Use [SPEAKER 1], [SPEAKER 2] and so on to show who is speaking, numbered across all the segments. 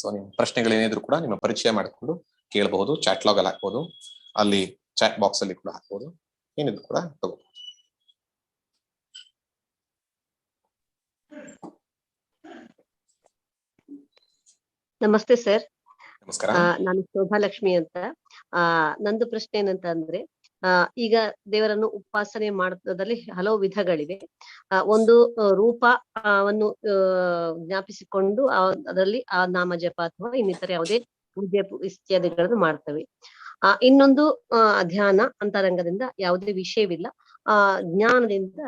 [SPEAKER 1] So ನಿಮ್ ಪ್ರಶ್ನೆಗಳೇನಿದ್ರು ಕೂಡ ನಿಮ್ಮ ಪರಿಚಯ ಮಾಡಿಕೊಂಡು ಕೇಳಬಹುದು ಚಾಟ್ ಲಾಗ್ ಅಲ್ಲಿ ಹಾಕ್ಬೋದು ಅಲ್ಲಿ ಚಾಟ್ ಬಾಕ್ಸ್ ಅಲ್ಲಿ ಕೂಡ ಹಾಕ್ಬಹುದು ಏನಿದ್ರು ಕೂಡ ತಗೋಬಹುದು.
[SPEAKER 2] ನಮಸ್ತೆ ಸರ್.
[SPEAKER 1] ನಮಸ್ಕಾರ.
[SPEAKER 2] ನಾನು ಶೋಭಾಲಕ್ಷ್ಮಿ ಅಂತ. ಆ ನಂದು ಪ್ರಶ್ನೆ ಏನಂತ ಅಂದ್ರೆ ಆ ಈಗ ದೇವರನ್ನು ಉಪಾಸನೆ ಮಾಡುವುದರಲ್ಲಿ ಹಲವು ವಿಧಗಳಿವೆ. ಒಂದು ರೂಪ ಆ, ಜ್ಞಾಪಿಸಿಕೊಂಡು ಅದರಲ್ಲಿ ಆ ನಾಮ ಜಪ ಅಥವಾ ಇನ್ನಿತರ ಯಾವುದೇ ಪೂಜೆ ಇತ್ಯಾದಿಗಳನ್ನು ಮಾಡ್ತೇವೆ. ಆ ಇನ್ನೊಂದು ಧ್ಯಾನ ಅಂತರಂಗದಿಂದ ಯಾವುದೇ ವಿಷಯವಿಲ್ಲ. ಆ ಜ್ಞಾನದಿಂದ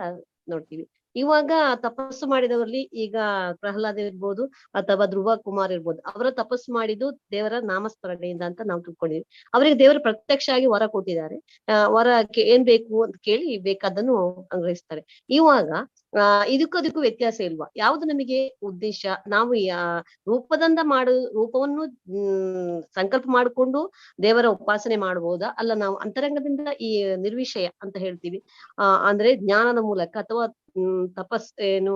[SPEAKER 2] ನೋಡ್ತೀವಿ. ಇವಾಗ ತಪಸ್ಸು ಮಾಡಿದವರಲ್ಲಿ ಈಗ ಪ್ರಹ್ಲಾದ್ ಇರ್ಬೋದು ಅಥವಾ ಧ್ರುವ ಕುಮಾರ್ ಇರ್ಬೋದು, ಅವರ ತಪಸ್ಸು ಮಾಡಿದ್ದು ದೇವರ ನಾಮಸ್ಮರಣೆಯಿಂದ ಅಂತ ನಾವು ತಿಳ್ಕೊಂಡಿದ್ವಿ ಅವರಿಗೆ ದೇವರು ಪ್ರತ್ಯಕ್ಷ ಆಗಿ ವರ ಕೊಟ್ಟಿದ್ದಾರೆ. ವರ ಏನ್ ಬೇಕು ಅಂತ ಕೇಳಿ ಬೇಕಾದನ್ನು ಸಂಗ್ರಹಿಸ್ತಾರೆ ಇವಾಗ ಆ, ಇದಕ್ಕೂ ಅದಕ್ಕೂ ವ್ಯತ್ಯಾಸ ಇಲ್ವಾ? ಯಾವ್ದು ನಮಗೆ ಉದ್ದೇಶ? ನಾವು ರೂಪದಂದ ಮಾಡು, ರೂಪವನ್ನು ಸಂಕಲ್ಪ ಮಾಡಿಕೊಂಡು ದೇವರ ಉಪಾಸನೆ ಮಾಡಬಹುದಾ ಅಲ್ಲ ನಾವು ಅಂತರಂಗದಿಂದ ಈ ನಿರ್ವಿಷಯ ಅಂತ ಹೇಳ್ತೀವಿ. ಆ, ಅಂದ್ರೆ ಜ್ಞಾನದ ಮೂಲಕ ಅಥವಾ ತಪಸ್, ಏನು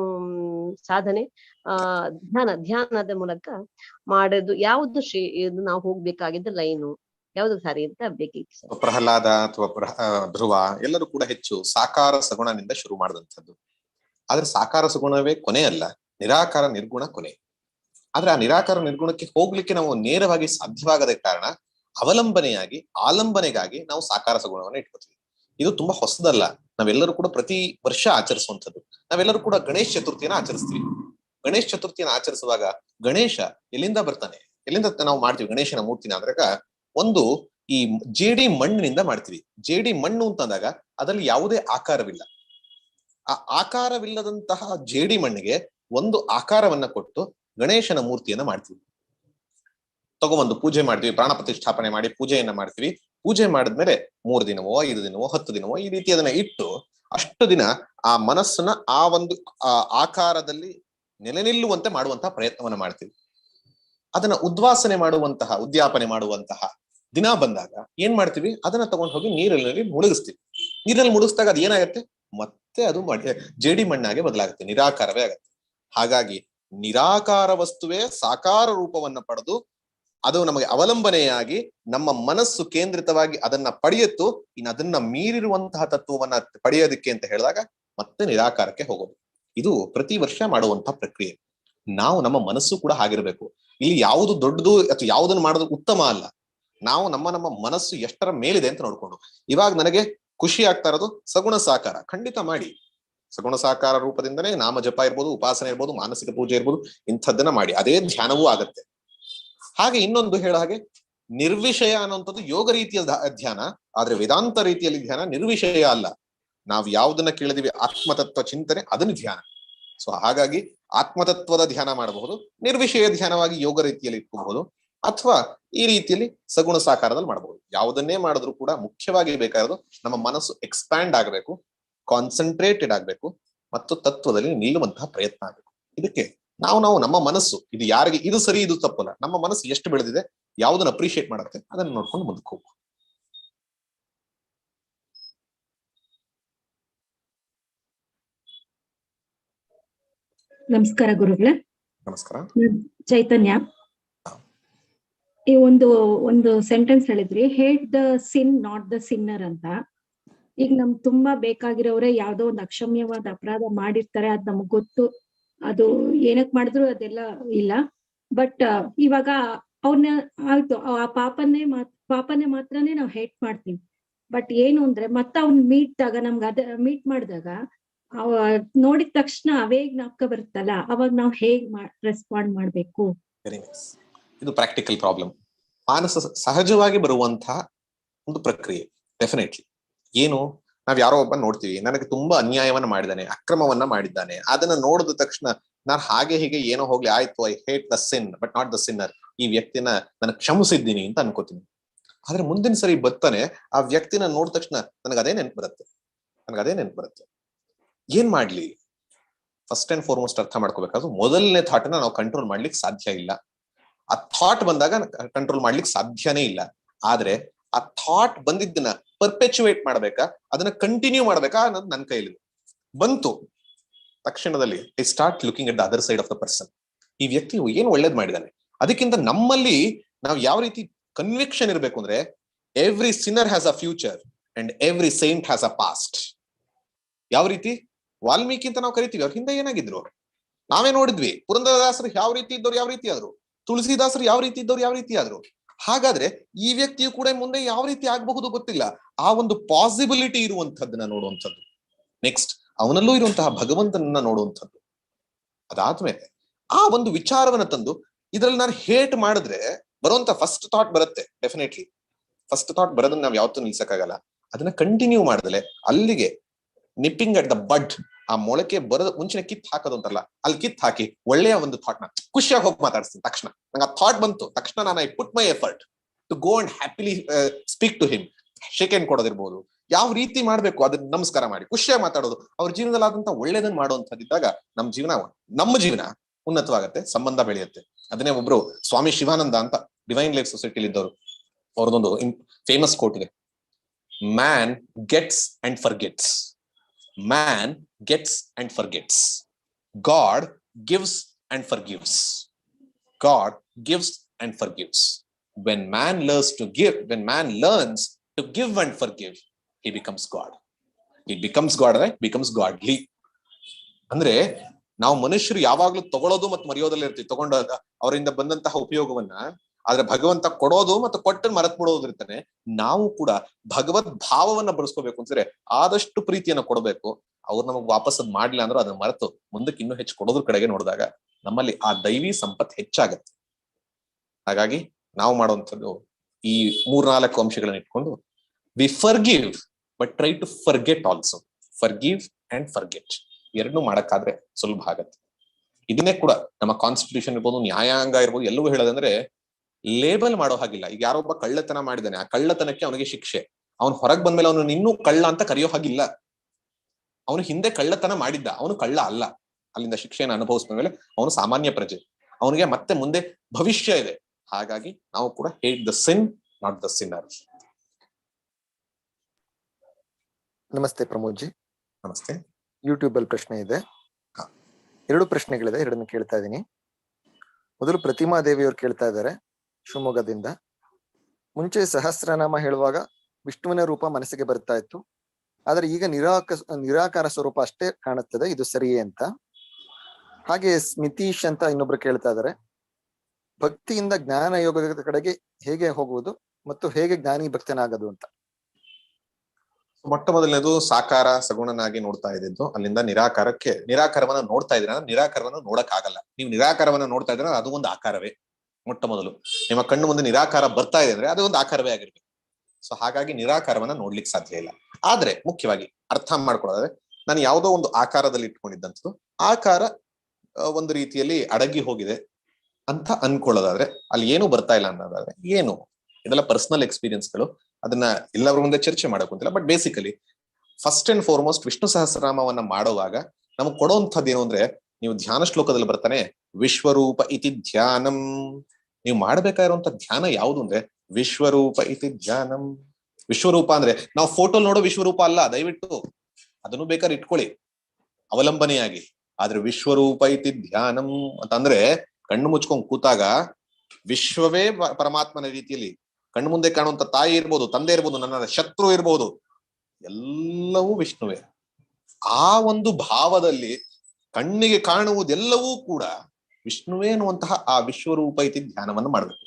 [SPEAKER 2] ಸಾಧನೆ, ಆ, ಧ್ಯಾನ, ಧ್ಯಾನದ ಮೂಲಕ ಮಾಡೋದು ಯಾವುದು ಶ್ರೀ, ಇದು ನಾವು ಹೋಗ್ಬೇಕಾಗಿದ್ದ ಲೈನು. ಯಾವ್ದು ಸರಿ ಅಂತ ಬೇಕಿತ್ತು
[SPEAKER 1] ಪ್ರಹ್ಲಾದ ಅಥವಾ ಧ್ರುವ ಎಲ್ಲರೂ ಕೂಡ ಹೆಚ್ಚು ಸಾಕಾರ ಸಗುಣನಿಂದ ಶುರು ಮಾಡಿದಂಥದ್ದು. ಆದ್ರೆ ಸಾಕಾರ ಸುಗುಣವೇ ಕೊನೆ ಅಲ್ಲ ನಿರಾಕಾರ ನಿರ್ಗುಣ ಕೊನೆ. ಆದ್ರೆ ಆ ನಿರಾಕಾರ ನಿರ್ಗುಣಕ್ಕೆ ಹೋಗ್ಲಿಕ್ಕೆ ನಾವು ನೇರವಾಗಿ ಸಾಧ್ಯವಾಗದ ಕಾರಣ ಅವಲಂಬನೆಯಾಗಿ, ಆಲಂಬನೆಗಾಗಿ ನಾವು ಸಾಕಾರ ಸುಗುಣವನ್ನು ಇಟ್ಕೋತೀವಿ. ಇದು ತುಂಬಾ ಹೊಸದಲ್ಲ. ನಾವೆಲ್ಲರೂ ಕೂಡ ಪ್ರತಿ ವರ್ಷ ಆಚರಿಸುವಂಥದ್ದು. ನಾವೆಲ್ಲರೂ ಕೂಡ ಗಣೇಶ ಚತುರ್ಥಿಯನ್ನ ಆಚರಿಸ್ತೀವಿ. ಗಣೇಶ ಚತುರ್ಥಿಯನ್ನು ಆಚರಿಸುವಾಗ ಗಣೇಶ ಎಲ್ಲಿಂದ ಬರ್ತಾನೆ? ಎಲ್ಲಿಂದ ನಾವು ಮಾಡ್ತೀವಿ ಗಣೇಶನ ಮೂರ್ತಿನ ಅಂದ್ರಾಗ ಒಂದು ಈ ಜೇಡಿ ಮಣ್ಣಿನಿಂದ ಮಾಡ್ತೀವಿ. ಜೇಡಿ ಮಣ್ಣು ಅಂತಂದಾಗ ಅದರಲ್ಲಿ ಯಾವುದೇ ಆಕಾರವಿಲ್ಲ. ಆ ಆಕಾರವಿಲ್ಲದಂತಹ ಜೇಡಿ ಮಣ್ಣಿಗೆ ಒಂದು ಆಕಾರವನ್ನ ಕೊಟ್ಟು ಗಣೇಶನ ಮೂರ್ತಿಯನ್ನ ಮಾಡ್ತೀವಿ. ತಗೊಂಬಂದು ಪೂಜೆ ಮಾಡ್ತೀವಿ, ಪ್ರಾಣ ಪ್ರತಿಷ್ಠಾಪನೆ ಮಾಡಿ ಪೂಜೆಯನ್ನ ಮಾಡ್ತೀವಿ. ಪೂಜೆ ಮಾಡಿದ್ಮೇಲೆ ಮೂರು ದಿನವೋ, ಐದು ದಿನವೋ, ಹತ್ತು ದಿನವೋ ಈ ರೀತಿ ಅದನ್ನ ಇಟ್ಟು ಅಷ್ಟು ದಿನ ಆ ಮನಸ್ಸನ್ನ ಆ ಒಂದು ಆಕಾರದಲ್ಲಿ ನೆಲೆ ನಿಲ್ಲುವಂತೆ ಮಾಡುವಂತಹ ಪ್ರಯತ್ನವನ್ನ ಮಾಡ್ತೀವಿ. ಅದನ್ನ ಉದ್ವಾಸನೆ ಮಾಡುವಂತಹ, ಉದ್ಯಾಪನೆ ಮಾಡುವಂತಹ ದಿನ ಬಂದಾಗ ಏನ್ ಮಾಡ್ತೀವಿ? ಅದನ್ನ ತಗೊಂಡು ಹೋಗಿ ನೀರಲ್ಲಿ ಮುಳುಗಿಸ್ತೀವಿ. ನೀರಲ್ಲಿ ಮುಳುಗಿಸಿದಾಗ ಅದು ಏನಾಗುತ್ತೆ ಮತ್ತೆ ಅದು ಜೇಡಿ ಮಣ್ಣಾಗೆ ಬದಲಾಗುತ್ತೆ, ನಿರಾಕಾರವೇ ಆಗುತ್ತೆ. ಹಾಗಾಗಿ ನಿರಾಕಾರ ವಸ್ತುವೇ ಸಾಕಾರ ರೂಪವನ್ನ ಪಡೆದು ಅದು ನಮಗೆ ಅವಲಂಬನೆಯಾಗಿ ನಮ್ಮ ಮನಸ್ಸು ಕೇಂದ್ರಿತವಾಗಿ ಅದನ್ನ ಪಡೆಯುತ್ತು ಇನ್ನು ಅದನ್ನ ಮೀರಿರುವಂತಹ ತತ್ವವನ್ನ ಪಡೆಯೋದಕ್ಕೆ ಅಂತ ಹೇಳಿದಾಗ ಮತ್ತೆ ನಿರಾಕಾರಕ್ಕೆ ಹೋಗೋದು. ಇದು ಪ್ರತಿ ವರ್ಷ ಮಾಡುವಂತಹ ಪ್ರಕ್ರಿಯೆ. ನಾವು ನಮ್ಮ ಮನಸ್ಸು ಕೂಡ ಹಾಗಿರ್ಬೇಕು. ಇಲ್ಲಿ ಯಾವುದು ದೊಡ್ಡದು ಅಥವಾ ಯಾವುದನ್ನು ಮಾಡೋದು ಉತ್ತಮ ಅಲ್ಲ. ನಾವು ನಮ್ಮ ನಮ್ಮ ಮನಸ್ಸು ಎಷ್ಟರ ಮೇಲಿದೆ ಅಂತ ನೋಡ್ಕೊಂಡು. ಇವಾಗ ನನಗೆ ಖುಷಿ ಆಗ್ತಾ ಇರೋದು ಸಗುಣ ಸಾಕಾರ. ಖಂಡಿತ ಮಾಡಿ. ಸಗುಣ ಸಾಕಾರ ರೂಪದಿಂದನೇ ನಾಮ ಜಪ ಇರ್ಬೋದು, ಉಪಾಸನೆ ಇರ್ಬೋದು, ಮಾನಸಿಕ ಪೂಜೆ ಇರ್ಬೋದು, ಇಂಥದ್ದನ್ನ ಮಾಡಿ. ಅದೇ ಧ್ಯಾನವೂ ಆಗತ್ತೆ. ಹಾಗೆ ಇನ್ನೊಂದು ಹೇಳ ಹಾಗೆ, ನಿರ್ವಿಷಯ ಅನ್ನುವಂಥದ್ದು ಯೋಗ ರೀತಿಯ ಧ್ಯಾನ, ಆದ್ರೆ ವೇದಾಂತ ರೀತಿಯಲ್ಲಿ ಧ್ಯಾನ ನಿರ್ವಿಷಯ ಅಲ್ಲ. ನಾವು ಯಾವುದನ್ನ ಕೇಳಿದಿವಿ, ಆತ್ಮತತ್ವ ಚಿಂತನೆ, ಅದನ್ನು ಧ್ಯಾನ. ಸೊ ಹಾಗಾಗಿ ಆತ್ಮತತ್ವದ ಧ್ಯಾನ ಮಾಡಬಹುದು, ನಿರ್ವಿಷಯ ಧ್ಯಾನವಾಗಿ ಯೋಗ ರೀತಿಯಲ್ಲಿ ಇಟ್ಕೋಬಹುದು. ಅಥವಾ ಈ ರೀತಿಯಲ್ಲಿ ಸಗುಣ ಸಾಕಾರದಲ್ಲಿ ಮಾಡಬಹುದು ಯಾವುದನ್ನೇ ಮಾಡಿದ್ರು ಕೂಡ ಮುಖ್ಯವಾಗಿ ಬೇಕಾಗಿರೋದು ನಮ್ಮ ಮನಸ್ಸು ಎಕ್ಸ್ಪ್ಯಾಂಡ್ ಆಗಬೇಕು ಕಾನ್ಸಂಟ್ರೇಟೆಡ್ ಆಗಬೇಕು ಮತ್ತು ತತ್ವದಲ್ಲಿ ನಿಲ್ಲುವಂತಹ ಪ್ರಯತ್ನ ಆಗಬೇಕು. ಇದಕ್ಕೆ ನಾವು ನಾವು ನಮ್ಮ ಮನಸ್ಸು ಇದು ಯಾರಿಗೆ ಇದು ಸರಿ ಇದು ತಪ್ಪಲ್ಲ. ನಮ್ಮ ಮನಸ್ಸು ಎಷ್ಟು ಬೆಳೆದಿದೆ ಯಾವುದನ್ನ ಅಪ್ರಿಶಿಯೇಟ್ ಮಾಡುತ್ತೆ ಅದನ್ನ ನೋಡ್ಕೊಂಡು ಮುಂದಕ್ಕೆ ಹೋಗು
[SPEAKER 3] ನಮಸ್ಕಾರ ಗುರುಗಳೇ.
[SPEAKER 1] ನಮಸ್ಕಾರ.
[SPEAKER 3] ಚೈತನ್ಯ. ಈ ಒಂದು ಒಂದು ಸೆಂಟೆನ್ಸ್ ಹೇಳಿದ್ರಿ hate the sin not the sinner ಅಂತ. ಈಗ ನಮ್ ತುಂಬಾ ಬೇಕಾಗಿರೋರೆ ಯಾವ್ದೋ ಒಂದು ಅಕ್ಷಮ್ಯವಾದ ಅಪರಾಧ ಮಾಡಿರ್ತಾರೆ, ಅದ್ ನಮಗ್ ಗೊತ್ತು. ಅದು ಏನಕ್ ಮಾಡಿದ್ರು ಅದೆಲ್ಲ ಇಲ್ಲ. ಬಟ್ ಇವಾಗ ಅವ್ರನ್ನ ಆಯ್ತು, ಆ ಪಾಪನ್ನೇ ಪಾಪನೇ ಮಾತ್ರನೇ ನಾವ್ ಹೇಟ್ ಮಾಡ್ತೀವಿ. ಬಟ್ ಏನು ಅಂದ್ರೆ ಮತ್ತ ಅವ್ನ್ ಮೀಟ್ದಾಗ, ನಮ್ಗೆ ಅದ, ಮೀಟ್ ಮಾಡಿದಾಗ, ಅವ ನೋಡಿದ ತಕ್ಷಣ ಅವೇಗ್ ನಾಪ್ಕ ಬರುತ್ತಲ್ಲ, ಅವಾಗ ನಾವ್ ಹೇಗ್ ರೆಸ್ಪಾಂಡ್ ಮಾಡ್ಬೇಕು?
[SPEAKER 1] ಇದು ಪ್ರಾಕ್ಟಿಕಲ್ ಪ್ರಾಬ್ಲಮ್ ಮಾನಸ ಸಹಜವಾಗಿ ಬರುವಂತಹ ಒಂದು ಪ್ರಕ್ರಿಯೆ ಡೆಫಿನೆಟ್ಲಿ ಏನು? ನಾವ್ ಯಾರೋ ಒಬ್ಬ ನೋಡ್ತೀವಿ. ನನಗೆ ತುಂಬಾ ಅನ್ಯಾಯವನ್ನ ಮಾಡಿದ್ದಾನೆ ಅಕ್ರಮವನ್ನ ಮಾಡಿದ್ದಾನೆ. ಅದನ್ನ ನೋಡಿದ ತಕ್ಷಣ ನಾನು ಹಾಗೆ ಹೀಗೆ ಏನೋ ಹೋಗ್ಲಿ, ಆಯ್ತು I hate the sin but not the sinner ಈ ವ್ಯಕ್ತಿನ ನಾನು ಕ್ಷಮಿಸಿದ್ದೀನಿ ಅಂತ ಅನ್ಕೋತೀನಿ. ಆದ್ರೆ ಮುಂದಿನ ಸರಿ ಬರ್ತಾನೆ, ಆ ವ್ಯಕ್ತಿನ ನೋಡಿದ ತಕ್ಷಣ ನನಗೆ ಅದೇ ನೆನ್ಪು ಬರುತ್ತೆ. ನನಗೆ ಅದೇ ನೆನ್ಪು ಬರುತ್ತೆ. ಏನ್ ಮಾಡ್ಲಿ? ಫಸ್ಟ್ ಅಂಡ್ ಫಾರ್ಮೋಸ್ಟ್ ಅರ್ಥ ಮಾಡ್ಕೋಬೇಕಾದ್ರು, ಮೊದಲನೇ ಥಾಟ್ ನಾವು ಕಂಟ್ರೋಲ್ ಮಾಡ್ಲಿಕ್ಕೆ ಸಾಧ್ಯ ಇಲ್ಲ. ಆ ಥಾಟ್ ಬಂದಾಗ ಕಂಟ್ರೋಲ್ ಮಾಡ್ಲಿಕ್ಕೆ ಸಾಧ್ಯನೇ ಇಲ್ಲ. ಆದ್ರೆ ಆ ಥಾಟ್ ಬಂದಿದ್ದನ್ನ ಪರ್ಪೆಚುವೇಟ್ ಮಾಡ್ಬೇಕಾ? ಅದನ್ನ ಕಂಟಿನ್ಯೂ ಮಾಡ್ಬೇಕಾ ಅನ್ನೋದು ನನ್ನ ಕೈಲಿ ಬಂತು. ತಕ್ಷಣದಲ್ಲಿ I start looking at the other side of the person ಈ ವ್ಯಕ್ತಿ ಏನ್ ಒಳ್ಳೇದ್ ಮಾಡಿದಾನೆ? ಅದಕ್ಕಿಂತ ನಮ್ಮಲ್ಲಿ ನಾವು ಯಾವ ರೀತಿ ಕನ್ವಿಕ್ಷನ್ ಇರಬೇಕು ಅಂದ್ರೆ every sinner has a future and every saint has a past ಯಾವ ರೀತಿ? ವಾಲ್ಮೀಕಿ ಅಂತ ನಾವು ಕರಿತೀವಿ. ಅವ್ರ ಹಿಂದೆ ಏನಾಗಿದ್ರು? ನಾವೇ ನೋಡಿದ್ವಿ. ಪುರಂದರದಾಸರು ಯಾವ ರೀತಿ ಇದ್ದವ್ರು, ಯಾವ ರೀತಿ ಆದ್ರು? ತುಳಸಿದಾಸರು ಯಾವ ರೀತಿ ಇದ್ದವ್ರು ಯಾವ ರೀತಿ ಆದ್ರು. ಹಾಗಾದ್ರೆ ಈ ವ್ಯಕ್ತಿಯು ಕೂಡ ಮುಂದೆ ಯಾವ ರೀತಿ ಆಗಬಹುದು ಗೊತ್ತಿಲ್ಲ. ಆ ಒಂದು ಪಾಸಿಬಿಲಿಟಿ ಇರುವಂತದ್ದನ್ನ ನೋಡುವಂಥದ್ದು. ನೆಕ್ಸ್ಟ್ ಅವನಲ್ಲೂ ಇರುವಂತಹ ಭಗವಂತನನ್ನ ನೋಡುವಂಥದ್ದು. ಅದಾದ್ಮೇಲೆ ಆ ಒಂದು ವಿಚಾರವನ್ನ ತಂದು ಇದ್ರಲ್ಲಿ ನಾನು ಹೇಟ್ ಮಾಡಿದ್ರೆ ಬರುವಂತ ಫಸ್ಟ್ ಥಾಟ್ ಬರುತ್ತೆ ಡೆಫಿನೆಟ್ಲಿ ಫಸ್ಟ್ ಥಾಟ್ ಬರೋದನ್ನ ನಾವು ಯಾವತ್ತೂ ನಿಲ್ಸಕ್ಕಾಗಲ್ಲ. ಅದನ್ನ ಕಂಟಿನ್ಯೂ ಮಾಡಿದ್ರೆ ಅಲ್ಲಿಗೆ ನಿಪ್ಪಿಂಗ್ ಅಟ್ ದ ಬಡ್ ಆ ಮೊಳಕೆ ಬರದ ಮುಂಚಿನ ಕಿತ್ ಹಾಕೋದು ಅಂತಾರಲ್ಲ, ಅಲ್ಲಿ ಕಿತ್ ಹಾಕಿ ಒಳ್ಳೆಯ ಒಂದು ಥಾಟ್ನ, ಖುಷಿಯಾಗಿ ಹೋಗಿ ಮಾತಾಡ್ತೀನಿ ತಕ್ಷಣ. ನಂಗೆ ಆ ಥಾಟ್ ಬಂತು, ತಕ್ಷಣ ನಾನು I put my effort to go and happily speak to him shake hand ಕೊಡೋದಿರ್ಬೋದು. ಯಾವ ರೀತಿ ಮಾಡ್ಬೇಕು ಅದನ್ನ ನಮಸ್ಕಾರ ಮಾಡಿ, ಖುಷಿಯಾಗಿ ಮಾತಾಡೋದು. ಅವ್ರ ಜೀವನದಲ್ಲಿ ಆದಂತ ಒಳ್ಳೇದನ್ನ ಮಾಡುವಂತದ್ದಿದ್ದಾಗ ನಮ್ ಜೀವನ, ನಮ್ಮ ಜೀವನ ಉನ್ನತವಾಗತ್ತೆ, ಸಂಬಂಧ ಬೆಳೆಯುತ್ತೆ. ಅದನ್ನೇ ಒಬ್ರು ಸ್ವಾಮಿ ಶಿವಾನಂದ ಅಂತ ಡಿವೈನ್ ಲೈಫ್ ಸೊಸೈಟಿಲಿ ಇದ್ದವರು. ಅವ್ರದೊಂದು ಫೇಮಸ್ ಕೋಟ್ ಇದೆ. Man gets and forgets man gets and forgets God gives and forgives God gives and forgives when man learns to give when man learns to give and forgive he becomes God he becomes God ಅಂದ್ರೆ becomes godly ಅಂದ್ರೆ ನಾವು ಮನುಷ್ಯರು ಯಾವಾಗ್ಲೂ ತಗೊಳ್ಳೋದು ಮತ್ತು ಮರೆಯೋದಲ್ಲೇ ಇರ್ತೀವಿ ತಗೊಂಡಾಗ ಅವರಿಂದ ಬಂದಂತಹ ಉಪಯೋಗವನ್ನ ಆದ್ರೆ ಭಗವಂತ ಕೊಡೋದು ಮತ್ತು ಕೊಟ್ಟು ಮರತ್ ಬಿಡೋದಿರ್ತಾನೆ ನಾವು ಕೂಡ ಭಗವದ್ ಭಾವವನ್ನ ಬಳಸ್ಕೋಬೇಕು ಅಂತಂದ್ರೆ ಆದಷ್ಟು ಪ್ರೀತಿಯನ್ನ ಕೊಡಬೇಕು. ಅವ್ರು ನಮಗ್ ವಾಪಸ್ ಅದ್ ಮಾಡ್ಲಿಲ್ಲ ಅಂದ್ರೆ ಅದನ್ನ ಮರೆತು ಮುಂದಕ್ಕೆ ಇನ್ನೂ ಹೆಚ್ಚು ಕೊಡೋದ್ರ ಕಡೆಗೆ ನೋಡಿದಾಗ ನಮ್ಮಲ್ಲಿ ಆ ದೈವಿ ಸಂಪತ್ ಹೆಚ್ಚಾಗತ್ತೆ. ಹಾಗಾಗಿ ನಾವು ಮಾಡುವಂಥದ್ದು ಈ ಮೂರ್ನಾಲ್ಕು ಅಂಶಗಳನ್ನ ಇಟ್ಕೊಂಡು we forgive but try to forget also forgive and forget ಎರಡನ್ನೂ ಮಾಡಕ್ಕಾದ್ರೆ ಸುಲಭ ಆಗತ್ತೆ. ಇದನ್ನೇ ಕೂಡ ನಮ್ಮ ಕಾನ್ಸ್ಟಿಟ್ಯೂಷನ್ ಇರ್ಬೋದು, ನ್ಯಾಯಾಂಗ ಇರ್ಬೋದು, ಎಲ್ಲವೂ ಹೇಳೋದಂದ್ರೆ ಲೇಬಲ್ ಮಾಡೋ ಹಾಗಿಲ್ಲ. ಈಗ ಯಾರೊಬ್ಬ ಕಳ್ಳತನ ಮಾಡಿದಾನೆ. ಆ ಕಳ್ಳತನಕ್ಕೆ ಅವನಿಗೆ ಶಿಕ್ಷೆ. ಅವನು ಹೊರಗ್ ಬಂದ್ಮೇಲೆ ಅವನು ಇನ್ನೂ ಕಳ್ಳ ಅಂತ ಕರೆಯೋ ಹಾಗಿಲ್ಲ. ಅವನು ಹಿಂದೆ ಕಳ್ಳತನ ಮಾಡಿದ್ದ. ಅವನು ಕಳ್ಳ ಅಲ್ಲ. ಅಲ್ಲಿಂದ ಶಿಕ್ಷೆಯನ್ನು ಅನುಭವಿಸಿದ ಮೇಲೆ ಅವನು ಸಾಮಾನ್ಯ ಪ್ರಜೆ. ಅವನಿಗೆ ಮತ್ತೆ ಮುಂದೆ ಭವಿಷ್ಯ ಇದೆ. ಹಾಗಾಗಿ ನಾವು ಕೂಡ hate the sin not the sinner.
[SPEAKER 4] ನಮಸ್ತೆ ಪ್ರಮೋದ್ ಜಿ
[SPEAKER 1] ನಮಸ್ತೆ.
[SPEAKER 4] ಯೂಟ್ಯೂಬ್ ಅಲ್ಲಿ ಪ್ರಶ್ನೆ ಇದೆ. ಎರಡು ಪ್ರಶ್ನೆಗಳಿದೆ. ಎರಡನ್ನು ಕೇಳ್ತಾ ಇದ್ದೀನಿ. ಮೊದಲು ಪ್ರತಿಮಾ ದೇವಿಯವರು ಕೇಳ್ತಾ ಇದ್ದಾರೆ. ಶಿವಮೊಗ್ಗದಿಂದ. ಮುಂಚೆ ಸಹಸ್ರನಾಮ ಹೇಳುವಾಗ ವಿಷ್ಣುವಿನ ರೂಪ ಮನಸ್ಸಿಗೆ ಬರ್ತಾ ಇತ್ತು. ಆದ್ರೆ ಈಗ ನಿರಾಕ, ನಿರಾಕಾರ ಸ್ವರೂಪ ಅಷ್ಟೇ ಕಾಣುತ್ತದೆ, ಇದು ಸರಿಯೇ ಅಂತ. ಹಾಗೆ ಸ್ಮಿತೀಶ್ ಅಂತ ಇನ್ನೊಬ್ರು ಕೇಳ್ತಾ ಇದ್ದಾರೆ. ಭಕ್ತಿಯಿಂದ ಜ್ಞಾನ ಯೋಗದ ಕಡೆಗೆ ಹೇಗೆ ಹೋಗುವುದು ಮತ್ತು ಹೇಗೆ ಜ್ಞಾನಿ ಭಕ್ತನಾಗದು ಅಂತ.
[SPEAKER 1] ಮೊಟ್ಟ ಮೊದಲನೇದು ಸಾಕಾರ ಸಗುಣನಾಗಿ ನೋಡ್ತಾ ಇದ್ದಿದ್ದು. ಅಲ್ಲಿಂದ ನಿರಾಕಾರಕ್ಕೆ, ನಿರಾಕಾರವನ್ನ ನೋಡ್ತಾ ಇದ್ರೆ ನಿರಾಕಾರವನ್ನು ನೋಡಕ್ ಆಗಲ್ಲ ನೀವು ನಿರಾಕಾರವನ್ನ ನೋಡ್ತಾ ಇದ್ರೆ ಅದು ಒಂದು ಆಕಾರವೇ. ಮೊಟ್ಟ ಮೊದಲು. ನಿಮ್ಮ ಕಣ್ಣು ಮುಂದೆ ನಿರಾಕಾರ ಬರ್ತಾ ಇದೆ ಅಂದ್ರೆ ಅದು ಒಂದು ಆಕಾರವೇ ಆಗಿರ್ಬೇಕು. ಸೊ ಹಾಗಾಗಿ ನಿರಾಕಾರವನ್ನ ನೋಡ್ಲಿಕ್ಕೆ ಸಾಧ್ಯ ಇಲ್ಲ. ಆದ್ರೆ ಮುಖ್ಯವಾಗಿ ಅರ್ಥ ಮಾಡ್ಕೊಳ್ಳೋದಾದ್ರೆ ನಾನು ಯಾವುದೋ ಒಂದು ಆಕಾರದಲ್ಲಿ ಇಟ್ಕೊಂಡಿದ್ದಂಥದ್ದು. ಆಕಾರ ಒಂದು ರೀತಿಯಲ್ಲಿ ಅಡಗಿ ಹೋಗಿದೆ ಅಂತ ಅನ್ಕೊಳ್ಳೋದಾದ್ರೆ ಅಲ್ಲಿ ಏನು ಬರ್ತಾ ಇಲ್ಲ ಅನ್ನೋದಾದ್ರೆ ಏನು? ಇದೆಲ್ಲ ಪರ್ಸನಲ್ ಎಕ್ಸ್ಪೀರಿಯನ್ಸ್ಗಳು ಅದನ್ನ ಎಲ್ಲರ ಮುಂದೆ ಚರ್ಚೆ ಮಾಡಕ್ but basically first and foremost Vishnu ಸಹಸ್ರನಾಮವನ್ನ ಮಾಡುವಾಗ ನಮ್ಗೆ ಕೊಡುವಂಥದ್ದು ಏನು ಅಂದ್ರೆ, ನೀವು ಧ್ಯಾನ ಶ್ಲೋಕದಲ್ಲಿ ಬರ್ತಾನೆ, ವಿಶ್ವರೂಪ ಇತಿ ಧ್ಯಾನಂ. ನೀವು ಮಾಡ್ಬೇಕಾಗಿರುವಂತ ಧ್ಯಾನ ಯಾವುದು ಅಂದ್ರೆ ವಿಶ್ವರೂಪ ಇತಿ ಧ್ಯಾನಂ. ವಿಶ್ವರೂಪ ಅಂದ್ರೆ ನಾವು ಫೋಟೋ ನೋಡೋ ವಿಶ್ವರೂಪ ಅಲ್ಲ, ದಯವಿಟ್ಟು ಅದನ್ನು ಬೇಕಾದ್ರೆ ಇಟ್ಕೊಳ್ಳಿ. ಅವಲಂಬನೆಯಾಗಿ. ಆದ್ರೆ ವಿಶ್ವರೂಪ ಇತಿ ಧ್ಯಾನಂ ಅಂತಂದ್ರೆ ಕಣ್ಣು ಮುಚ್ಕೊಂಡ್ ಕೂತಾಗ ವಿಶ್ವವೇ ಪರಮಾತ್ಮನ ರೀತಿಯಲ್ಲಿ ಕಣ್ಣು ಮುಂದೆ ಕಾಣುವಂತ ತಾಯಿ ಇರ್ಬೋದು, ತಂದೆ ಇರ್ಬೋದು, ನನ್ನ ಶತ್ರು ಇರ್ಬೋದು, ಎಲ್ಲವೂ ವಿಷ್ಣುವೇ. ಆ ಒಂದು ಭಾವದಲ್ಲಿ ಕಣ್ಣಿಗೆ ಕಾಣುವುದೆಲ್ಲವೂ ಕೂಡ ವಿಷ್ಣುವೇ ಅನ್ನುವಂತಹ ಆ ವಿಶ್ವರೂಪ ಇತಿ ಧ್ಯಾನವನ್ನು ಮಾಡಬೇಕು.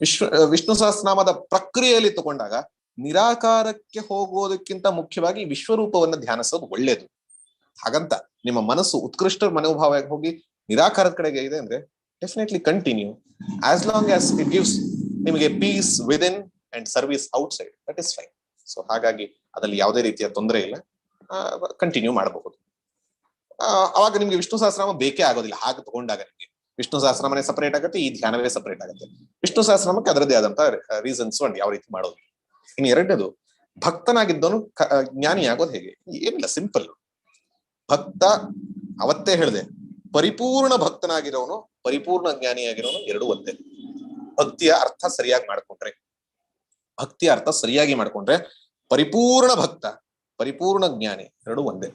[SPEAKER 1] ವಿಶ್ವ ವಿಷ್ಣು ಸಹಸ್ರನಾಮದ ಪ್ರಕ್ರಿಯೆಯಲ್ಲಿ ತಗೊಂಡಾಗ ನಿರಾಕಾರಕ್ಕೆ ಹೋಗೋದಕ್ಕಿಂತ ಮುಖ್ಯವಾಗಿ ವಿಶ್ವರೂಪವನ್ನ ಧ್ಯಾನಿಸೋದು ಒಳ್ಳೇದು. ಹಾಗಂತ ನಿಮ್ಮ ಮನಸ್ಸು ಉತ್ಕೃಷ್ಟ ಮನೋಭಾವ ಹೋಗಿ ನಿರಾಕಾರದ ಕಡೆಗೆ ಇದೆ ಅಂದ್ರೆ definitely continue as long as it gives ನಿಮಗೆ peace within and service outside that is fine so ಹಾಗಾಗಿ ಅದರಲ್ಲಿ ಯಾವುದೇ ರೀತಿಯ ತೊಂದರೆ ಇಲ್ಲ. ಕಂಟಿನ್ಯೂ ಮಾಡಬಹುದು. ಅವಾಗ ನಿಮ್ಗೆ ವಿಷ್ಣು ಸಹಸ್ರನಾಮ ಬೇಕೇ ಆಗೋದಿಲ್ಲ. ಹಾಗೆ ತಗೊಂಡಾಗ ನಿಮ್ಗೆ ವಿಷ್ಣು ಸಹಸ್ರನಾಮನೇ ಸಪರೇಟ್ ಆಗುತ್ತೆ, ಈ ಧ್ಯಾನವೇ ಸಪರೇಟ್ ಆಗುತ್ತೆ. ವಿಷ್ಣು ಸಹಸ್ರನಾಮಕ್ಕೆ ಅದರದೇ ಆದಂತ ರೀಸನ್ಸ್ ಒಂದು ಯಾವ ರೀತಿ ಮಾಡೋದು. ಇನ್ನು ಎರಡನೇದು, ಭಕ್ತನಾಗಿದ್ದವನು ಜ್ಞಾನಿ ಆಗೋದು ಹೇಗೆ? ಏನಿಲ್ಲ ಸಿಂಪಲ್ ಭಕ್ತ, ಅವತ್ತೇ ಹೇಳಿದೆ, ಪರಿಪೂರ್ಣ ಭಕ್ತನಾಗಿರೋನು, ಪರಿಪೂರ್ಣ ಜ್ಞಾನಿಯಾಗಿರೋನು ಎರಡು ಒಂದೇ. ಭಕ್ತಿಯ ಅರ್ಥ ಸರಿಯಾಗಿ ಮಾಡ್ಕೊಂಡ್ರೆ. ಭಕ್ತಿಯ ಅರ್ಥ ಸರಿಯಾಗಿ ಮಾಡ್ಕೊಂಡ್ರೆ ಪರಿಪೂರ್ಣ ಭಕ್ತ, ಪರಿಪೂರ್ಣ ಜ್ಞಾನಿ ಎರಡು ಒಂದೇ.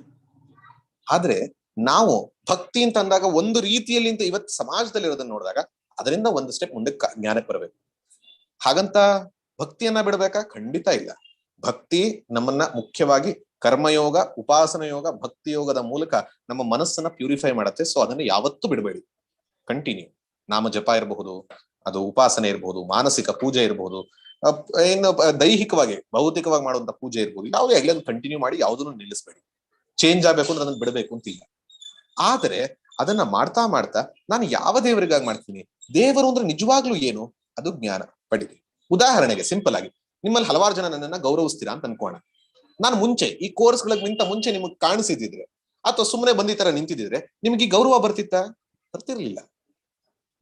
[SPEAKER 1] ಆದ್ರೆ ನಾವು ಭಕ್ತಿ ಅಂತ ಅಂದಾಗ ಒಂದು ರೀತಿಯಲ್ಲಿ ಅಂತ ಇವತ್ತು ಸಮಾಜದಲ್ಲಿ ಇರೋದನ್ನ ನೋಡಿದಾಗ ಅದರಿಂದ ಒಂದು ಸ್ಟೆಪ್ ಮುಂದಕ್ಕೆ ಜ್ಞಾನಕ್ಕೆ ಬರಬೇಕು. ಹಾಗಂತ ಭಕ್ತಿಯನ್ನ ಬಿಡಬೇಕಾ? ಖಂಡಿತ ಇಲ್ಲ. ಭಕ್ತಿ ನಮ್ಮನ್ನ ಮುಖ್ಯವಾಗಿ ಕರ್ಮಯೋಗ, ಉಪಾಸನ ಯೋಗ, ಭಕ್ತಿ ಯೋಗದ ಮೂಲಕ ನಮ್ಮ ಮನಸ್ಸನ್ನ ಪ್ಯೂರಿಫೈ ಮಾಡುತ್ತೆ. ಸೊ ಅದನ್ನ ಯಾವತ್ತೂ ಬಿಡಬೇಡಿ. ಕಂಟಿನ್ಯೂ ನಾಮ ಜಪ ಇರಬಹುದು, ಅದು ಉಪಾಸನೆ ಇರಬಹುದು, ಮಾನಸಿಕ ಪೂಜೆ ಇರಬಹುದು ಏನು ದೈಹಿಕವಾಗಿ, ಭೌತಿಕವಾಗಿ ಮಾಡುವಂತ ಪೂಜೆ ಇರಬಹುದು, ಯಾವುದೇ ಆಗ್ಲಿ ಅದನ್ನ ಕಂಟಿನ್ಯೂ ಮಾಡಿ ಯಾವುದನ್ನು ನಿಲ್ಲಿಸಬೇಡಿ. ಚೇಂಜ್ ಆಗ್ಬೇಕು ಅಂದ್ರೆ ಅದನ್ನ ಬಿಡಬೇಕು ಅಂತಿಲ್ಲ. ಆದ್ರೆ ಅದನ್ನ ಮಾಡ್ತಾ ಮಾಡ್ತಾ ನಾನು ಯಾವ ದೇವರಿಗಾಗಿ ಮಾಡ್ತೀನಿ? ದೇವರು ಅಂದ್ರೆ ನಿಜವಾಗ್ಲೂ ಏನು? ಅದು ಜ್ಞಾನ ಪಡೀರಿ ಉದಾಹರಣೆಗೆ ಸಿಂಪಲ್ ಆಗಿ, ನಿಮ್ಮಲ್ಲಿ ಹಲವಾರು ಜನ ನನ್ನನ್ನ ಗೌರವಿಸ್ತೀರಾ ಅಂತ ಅನ್ಕೋಣ. ನಾನು ಮುಂಚೆ, ಈ ಕೋರ್ಸ್ಗಳಿಗಿಂತ ಮುಂಚೆ ನಿಮಗೆ ಕಾಣಿಸಿದ್ರೆ ಅಥವಾ ಸುಮ್ಮನೆ ಬಂದಿ ತರ ನಿಂತಿದ್ರೆ ನಿಮ್ಗೆ ಈ ಗೌರವ ಬರ್ತಿತ್ತಾ? ಬರ್ತಿರ್ಲಿಲ್ಲ.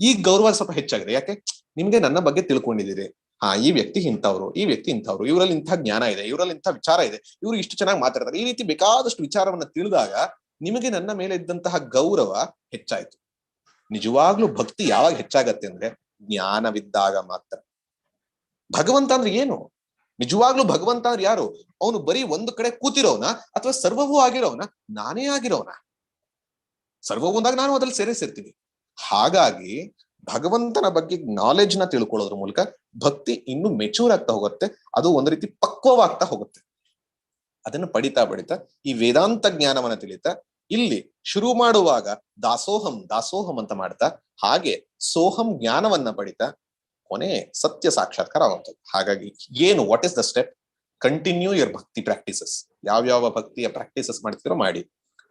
[SPEAKER 1] ಈ ಗೌರವ ಸ್ವಲ್ಪ ಹೆಚ್ಚಾಗಿದೆ. ಯಾಕೆ? ನಿಮ್ಗೆ ನನ್ನ ಬಗ್ಗೆ ತಿಳ್ಕೊಂಡಿದ್ದೀರಿ. ಹಾ, ಈ ವ್ಯಕ್ತಿ ಇಂಥವ್ರು, ಈ ವ್ಯಕ್ತಿ ಇಂಥವ್ರು, ಇವರಲ್ಲಿ ಇಂಥ ಜ್ಞಾನ ಇದೆ, ಇವರಲ್ಲಿ ಇಂಥ ವಿಚಾರ ಇದೆ, ಇವರು ಇಷ್ಟು ಚೆನ್ನಾಗಿ ಮಾತಾಡ್ತಾರೆ. ಈ ರೀತಿ ಬೇಕಾದಷ್ಟು ವಿಚಾರವನ್ನ ತಿಳಿದಾಗ ನಿಮಗೆ ನನ್ನ ಮೇಲೆ ಇದ್ದಂತಹ ಗೌರವ ಹೆಚ್ಚಾಯ್ತು. ನಿಜವಾಗ್ಲೂ ಭಕ್ತಿ ಯಾವಾಗ ಹೆಚ್ಚಾಗತ್ತೆ ಅಂದ್ರೆ ಜ್ಞಾನವಿದ್ದಾಗ ಮಾತ್ರ. ಭಗವಂತ ಅಂದ್ರೆ ಏನು? ನಿಜವಾಗ್ಲೂ ಭಗವಂತ ಅಂದ್ರೆ ಯಾರು? ಅವನು ಬರೀ ಒಂದು ಕಡೆ ಕೂತಿರೋನ ಅಥವಾ ಸರ್ವವೂ ಆಗಿರೋನ? ನಾನೇ ಆಗಿರೋನ? ಸರ್ವವೂ ಅಂದಾಗ ನಾನು ಅದ್ರಲ್ಲಿ ಸೇರಿಸಿರ್ತೀನಿ ಹಾಗಾಗಿ ಭಗವಂತನ ಬಗ್ಗೆ ನಾಲೆಜ್ನ ನ ತಿಳ್ಕೊಳ್ಳೋದ್ರ ಮೂಲಕ ಭಕ್ತಿ ಇನ್ನು ಮೆಚೂರ್ ಆಗ್ತಾ ಹೋಗುತ್ತೆ. ಅದು ಒಂದು ರೀತಿ ಪಕ್ವವಾಗ್ತಾ ಹೋಗುತ್ತೆ. ಅದನ್ನು ಪಡಿತಾ ಪಡಿತಾ ಈ ವೇದಾಂತ ಜ್ಞಾನವನ್ನ ತಿಳಿತಾ ಇಲ್ಲಿ ಶುರು ಮಾಡುವಾಗ ದಾಸೋಹಂ ದಾಸೋಹಂ ಅಂತ ಮಾಡ್ತಾ ಹಾಗೆ ಸೋಹಂ ಜ್ಞಾನವನ್ನ ಪಡಿತಾ ಕೊನೆ ಸತ್ಯ ಸಾಕ್ಷಾತ್ಕಾರ ಆಗುತ್ತದೆ ಹಾಗಾಗಿ ಏನು what is the step continue your bhakti practices ಯಾವ್ಯಾವ ಭಕ್ತಿಯ ಪ್ರಾಕ್ಟೀಸಸ್ ಮಾಡ್ತೀರೋ ಮಾಡಿ.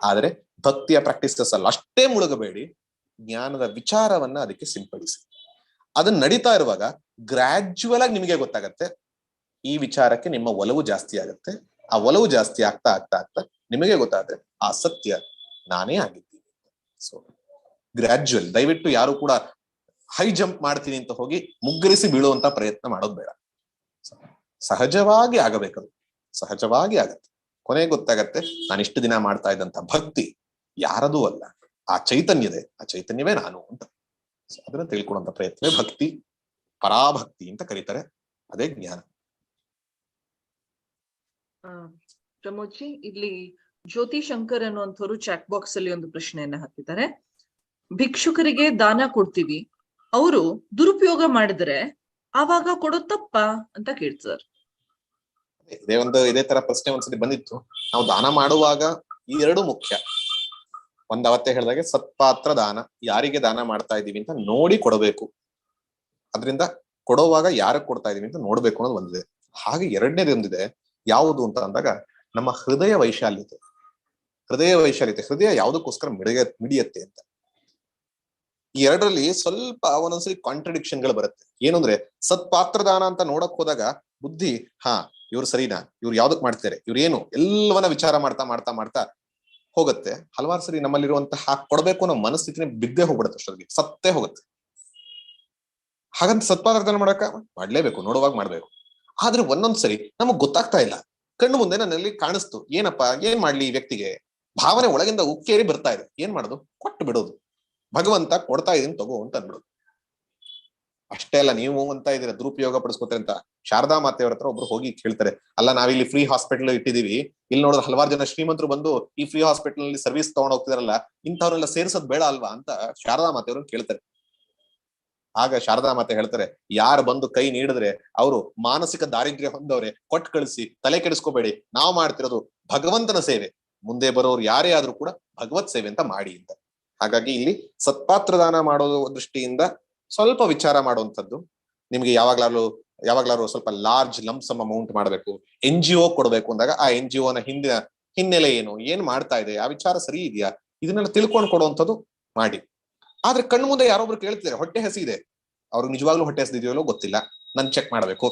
[SPEAKER 1] ಆದ್ರೆ ಭಕ್ತಿಯ ಪ್ರಾಕ್ಟೀಸಸ್ ಅಲ್ಲ, ಅಷ್ಟೇ ಮುಳುಗಬೇಡಿ. ಜ್ಞಾನದ ವಿಚಾರವನ್ನ ಅದಕ್ಕೆ ಸಿಂಪಡಿಸಿ. ಅದನ್ನ ನಡೀತಾ ಇರುವಾಗ ಗ್ರಾಜ್ಯುವಲ್ ಆಗಿ ನಿಮಗೆ ಗೊತ್ತಾಗತ್ತೆ. ಈ ವಿಚಾರಕ್ಕೆ ನಿಮ್ಮ ಒಲವು ಜಾಸ್ತಿ ಆಗತ್ತೆ. ಆ ಒಲವು ಜಾಸ್ತಿ ಆಗ್ತಾ ಆಗ್ತಾ ಆಗ್ತಾ ನಿಮಗೆ ಗೊತ್ತಾದ್ರೆ, ಆ ಸತ್ಯ ನಾನೇ ಆಗಿದ್ದೀನಿ. ಸೊ ಗ್ರಾಜ್ಯುಯಲ್ ದಯವಿಟ್ಟು ಯಾರು ಕೂಡ ಹೈ ಜಂಪ್ ಮಾಡ್ತೀನಿ ಅಂತ ಹೋಗಿ ಮುಗ್ಗರಿಸಿ ಬೀಳುವಂತ ಪ್ರಯತ್ನ ಮಾಡೋದು ಬೇಡ. ಸಹಜವಾಗಿ ಆಗಬೇಕದು. ಸಹಜವಾಗಿ ಆಗತ್ತೆ. ಕೊನೆಗೆ ಗೊತ್ತಾಗತ್ತೆ, ನಾನು ಇಷ್ಟು ದಿನ ಮಾಡ್ತಾ ಇದ್ದಂತ ಭಕ್ತಿ ಯಾರದೂ ಅಲ್ಲ. ಆ ಚೈತನ್ಯದೆ, ಆ ಚೈತನ್ಯವೇ ನಾನು ಅಂತ. ಅದನ್ನ ತಿಳ್ಕೊಳ್ಳುವಂತ ಪ್ರಯತ್ನವೇ ಭಕ್ತಿ, ಪರಾಭಕ್ತಿ ಅಂತ ಕರೀತಾರೆ. ಅದೇ ಜ್ಞಾನ.
[SPEAKER 5] ಆ, ಪ್ರಮೋದ್ಜಿ ಇಲ್ಲಿ ಜ್ಯೋತಿ ಶಂಕರ್ ಅನ್ನುವಂಥವ್ರು ಚಾಟ್ ಬಾಕ್ಸ್ ಅಲ್ಲಿ ಒಂದು ಪ್ರಶ್ನೆಯನ್ನ ಹಾಕಿದ್ದಾರೆ. ಭಿಕ್ಷುಕರಿಗೆ ದಾನ ಕೊಡ್ತೀವಿ. ಅವರು ದುರುಪಯೋಗ ಮಾಡಿದ್ರೆ ಆವಾಗ ಕೊಡೋ ತಪ್ಪ ಅಂತ ಕೇಳ್ತಾರೆ
[SPEAKER 1] ಇದೇ ಒಂದು ಇದೇ ತರ ಪ್ರಶ್ನೆ ಒಂದ್ಸತಿ ಬಂದಿತ್ತು. ನಾವು ದಾನ ಮಾಡುವಾಗ ಈ ಎರಡು ಮುಖ್ಯ. ಒಂದ್ ಅವತ್ತೇ ಹೇಳಿದಾಗೆ ಸತ್ಪಾತ್ರ ದಾನ. ಯಾರಿಗೆ ದಾನ ಮಾಡ್ತಾ ಇದೀವಿ ಅಂತ ನೋಡಿ ಕೊಡಬೇಕು. ಅದರಿಂದ ಕೊಡೋವಾಗ ಯಾರಿಗೆ ಕೊಡ್ತಾ ಇದೀವಿ ಅಂತ ನೋಡ್ಬೇಕು ಅನ್ನೋದು ಒಂದಿದೆ. ಹಾಗೆ ಎರಡನೇದು ಒಂದಿದೆ. ಯಾವುದು ಅಂತ ಅಂದಾಗ ನಮ್ಮ ಹೃದಯ ವೈಶಾಲ್ಯತೆ. ಹೃದಯ ವೈಶಾಲ್ಯತೆ, ಹೃದಯ ಯಾವುದಕ್ಕೋಸ್ಕರ ಮಿಡಿಯ ಮಿಡಿಯತ್ತೆ ಅಂತ. ಈ ಎರಡರಲ್ಲಿ ಸ್ವಲ್ಪ ಒಂದೊಂದ್ಸರಿ ಕಾಂಟ್ರಡಿಕ್ಷನ್ಗಳು ಬರುತ್ತೆ. ಏನು ಅಂದ್ರೆ ಸತ್ಪಾತ್ರದಾನ ಅಂತ ನೋಡಕ್ ಹೋದಾಗ ಬುದ್ಧಿ, ಹಾ, ಇವ್ರು ಸರಿನಾ, ಇವ್ರು ಯಾವ್ದಕ್ ಮಾಡ್ತಾರೆ ಇವ್ರು ಏನು, ಎಲ್ಲವನ್ನ ವಿಚಾರ ಮಾಡ್ತಾ ಮಾಡ್ತಾ ಮಾಡ್ತಾ ಹೋಗುತ್ತೆ. ಹಲವಾರು ಸರಿ ನಮ್ಮಲ್ಲಿರುವಂತಹ ಕೊಡಬೇಕು ಅನ್ನೋ ಮನಸ್ಥಿತಿನೇ ಬಿದ್ದೇ ಹೋಗ್ಬಿಡುತ್ತೆ ಅಷ್ಟೊತ್ತಿಗೆ, ಸತ್ತೇ ಹೋಗುತ್ತೆ. ಹಾಗಂತ ಸತ್ಪಾತ್ರದಾನ ಮಾಡಕ ಮಾಡ್ಲೇಬೇಕು, ನೋಡುವಾಗ ಮಾಡ್ಬೇಕು. ಆದ್ರೆ ಒಂದೊಂದ್ ಸರಿ ನಮಗ್ ಗೊತ್ತಾಗ್ತಾ ಇಲ್ಲ. ಕಣ್ಣು ಮುಂದೆ ನನ್ನಲ್ಲಿ ಕಾಣಿಸ್ತು. ಏನಪ್ಪಾ, ಏನ್ ಮಾಡ್ಲಿ ಈ ವ್ಯಕ್ತಿಗೆ? ಭಾವನೆ ಒಳಗಿಂದ ಉಕ್ಕೇರಿ ಬರ್ತಾ ಇದೆ. ಏನ್ ಮಾಡೋದು? ಕೊಟ್ಟು ಬಿಡೋದು. ಭಗವಂತ ಕೊಡ್ತಾ ಇದೀನಿ ತಗೋ ಅಂತ ಅನ್ಬಿಡೋದು ಅಷ್ಟೇ ಅಲ್ಲ, ನೀವು ಅಂತ ಇದೀರ ದುರುಪಯೋಗ ಪಡಿಸ್ಕೊತಾರೆ ಅಂತ ಶಾರದಾ ಮಾತೆಯವ್ರ ಹತ್ರ ಒಬ್ರು ಹೋಗಿ ಕೇಳ್ತಾರೆ. ಅಲ್ಲ, ನಾವಿಲ್ಲಿ ಫ್ರೀ ಹಾಸ್ಪಿಟಲ್ ಇಟ್ಟಿದೀವಿ. ಇಲ್ಲಿ ನೋಡಿದ್ರೆ ಹಲವಾರು ಜನ ಶ್ರೀಮಂತರು ಬಂದು ಈ ಫ್ರೀ ಹಾಸ್ಪಿಟಲ್ನಲ್ಲಿ ಸರ್ವಿಸ್ ತಗೊಂಡ್ ಹೋಗ್ತಿದಾರಲ್ಲ, ಇಂಥವ್ರೆಲ್ಲ ಸೇರ್ಸೋದ್ ಬೇಡ ಅಲ್ವಾ ಅಂತ ಶಾರದಾ ಮಾತೆಯವ್ರನ್ನ ಕೇಳ್ತಾರೆ. ಆಗ ಶಾರದಾ ಮಾತೆ ಹೇಳ್ತಾರೆ, ಯಾರು ಬಂದು ಕೈ ನೀಡಿದ್ರೆ ಅವರು ಮಾನಸಿಕ ದಾರಿದ್ರ್ಯ ಹೊಂದವ್ರೆ ಕೊಟ್ಟು ಕಳಿಸಿ, ತಲೆ ಕೆಡಿಸ್ಕೋಬೇಡಿ, ನಾವು ಮಾಡ್ತಿರೋದು ಭಗವಂತನ ಸೇವೆ. ಮುಂದೆ ಬರೋರು ಯಾರೇ ಆದ್ರೂ ಕೂಡ ಭಗವತ್ ಸೇವೆ ಅಂತ ಮಾಡಿ ಅಂತ. ಹಾಗಾಗಿ ಇಲ್ಲಿ ಸತ್ಪಾತ್ರ ದಾನ ಮಾಡೋ ದೃಷ್ಟಿಯಿಂದ ಸ್ವಲ್ಪ ವಿಚಾರ ಮಾಡುವಂಥದ್ದು. ನಿಮ್ಗೆ ಯಾವಾಗ್ಲಾರು ಯಾವಾಗ್ಲಾರು ಸ್ವಲ್ಪ ಲಾರ್ಜ್ ಲಂಪ್ಸಮ್ ಅಮೌಂಟ್ ಮಾಡಬೇಕು ಎನ್ ಜಿ ಒ ಕೊಡ್ಬೇಕು ಅಂದಾಗ ಆ ಎನ್ ಜಿ ಒನ ಹಿಂದಿನ ಹಿನ್ನೆಲೆ ಏನು, ಏನ್ ಮಾಡ್ತಾ ಇದೆ, ಆ ವಿಚಾರ ಸರಿ ಇದೆಯಾ? ಇದನ್ನೆಲ್ಲ ತಿಳ್ಕೊಂಡು ಕೊಡುವಂಥದ್ದು ಮಾಡಿ. ಆದ್ರೆ ಕಣ್ಣು ಮುಂದೆ ಯಾರೊಬ್ರು ಕೇಳ್ತಿದ್ದಾರೆ, ಹೊಟ್ಟೆ ಹಸಿ ಇದೆ. ಅವ್ರಿಗೆ ನಿಜವಾಗ್ಲೂ ಹೊಟ್ಟೆ ಹಸಿದಿದೆಯಲ್ಲೋ ಗೊತ್ತಿಲ್ಲ. ನನ್ ಚೆಕ್ ಮಾಡಬೇಕು.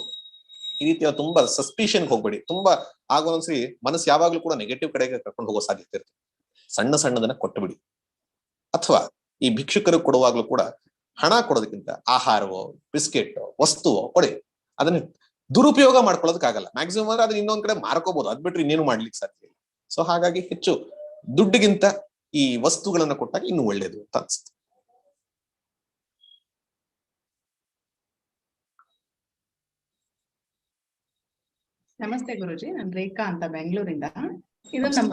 [SPEAKER 1] ಈ ರೀತಿಯ ತುಂಬಾ ಸಸ್ಪಿಷನ್ ಹೋಗ್ಬೇಡಿ. ತುಂಬಾ ಆಗ ಒಂದ್ಸರಿ ಮನಸ್ಸು ಯಾವಾಗ್ಲೂ ಕೂಡ ನೆಗೆಟಿವ್ ಕಡೆಗೆ ಕರ್ಕೊಂಡು ಹೋಗೋ ಸಾಧ್ಯತೆ ಇರುತ್ತೆ. ಸಣ್ಣ ಸಣ್ಣದನ್ನ ಕೊಟ್ಟುಬಿಡಿ ಅಥವಾ ಈ ಭಿಕ್ಷುಕರು ಕೊಡುವಾಗ್ಲೂ ಕೂಡ ಹಣ ಕೊಡೋದಕ್ಕಿಂತ ಆಹಾರವೋ, ಬಿಸ್ಕೆಟ್, ವಸ್ತುವೋ ಕೊಡಿ. ಅದನ್ನ ದುರುಪಯೋಗ ಮಾಡ್ಕೊಳ್ಳೋದಕ್ಕಾಗಲ್ಲ ಮ್ಯಾಕ್ಸಿಮಮ್ ಅಂದ್ರೆ ಅದನ್ನ ಇನ್ನೊಂದ್ ಕಡೆ ಮಾರ್ಕೋಬಹುದು ಅದ್ ಬಿಟ್ರೆ ಇನ್ನೇನು ಮಾಡ್ಲಿಕ್ಕೆ ಸಾಧ್ಯ ಇಲ್ಲ. ಸೊ ಹಾಗಾಗಿ ಹೆಚ್ಚು ದುಡ್ಡಿಗಿಂತ ಈ ವಸ್ತುಗಳನ್ನ ಕೊಟ್ಟಾಗ ಇನ್ನೂ ಒಳ್ಳೇದು ಅಂತ ಅನ್ಸುತ್ತೆ.
[SPEAKER 6] ನಮಸ್ತೆ ಗುರುಜಿ ನಾನು ರೇಖಾ ಅಂತ ಬೆಂಗಳೂರಿಂದ. ಇದು ನಮ್ಮ